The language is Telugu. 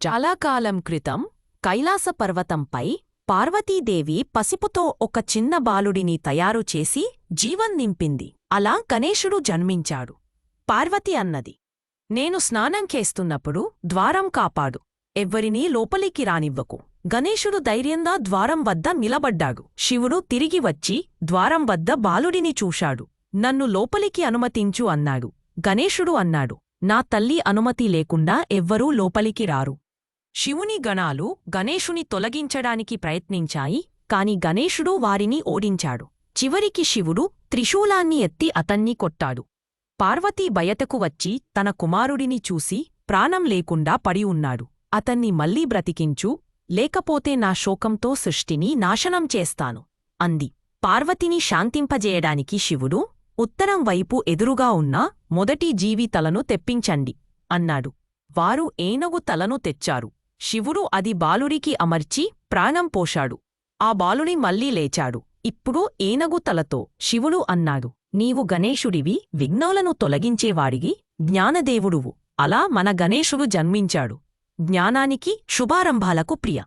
చాలా కాలం క్రితం కైలాస పర్వతంపై పార్వతీదేవి పసిపుతో ఒక చిన్న బాలుడిని తయారు చేసి జీవం నింపింది. అలా గణేశుడు జన్మించాడు. పార్వతి అన్నది. నేను స్నానం చేస్తున్నప్పుడు ద్వారం కాపాడు. ఎవ్వరినీ లోపలికి రానివ్వకు. గణేశుడు ధైర్యంగా ద్వారం వద్ద నిలబడ్డాడు. శివుడు తిరిగి వచ్చి ద్వారం వద్ద బాలుడిని చూశాడు. నన్ను లోపలికి అనుమతించు అన్నాడు. గణేశుడు అన్నాడు. నా తల్లి అనుమతి లేకుండా ఎవ్వరూ లోపలికి రారు. శివుని గణాలు గణేశుని తొలగించడానికి ప్రయత్నించాయి కాని గణేశుడు వారిని ఓడించాడు. చివరికి శివుడు త్రిశూలాన్ని ఎత్తి అతన్ని కొట్టాడు. పార్వతీ బయటకు వచ్చి తన కుమారుడిని చూసి ప్రాణం లేకుండా పడి ఉన్నాడు. అతన్ని మళ్ళీ బ్రతికించు లేకపోతే నా శోకంతో సృష్టిని నాశనం చేస్తాను అంది. పార్వతిని శాంతింపజేయడానికి శివుడు ఉత్తరం వైపు ఎదురుగా ఉన్న మొదటి జీవి తలను తెప్పించండి అన్నాడు. వారు ఏనగు తలను తెచ్చారు. శివుడు అది బాలుడికి అమర్చి ప్రాణం పోశాడు. ఆ బాలుడి మళ్ళీ లేచాడు. ఇప్పుడు ఏనగు తలతో శివుడు అన్నాడు నీవు గణేశుడివి విఘ్నాలను తొలగించేవాడిగి జ్ఞానదేవుడువు. అలా మన గణేశుడు జన్మించాడు. జ్ఞానానికి శుభారంభాలకు ప్రియ.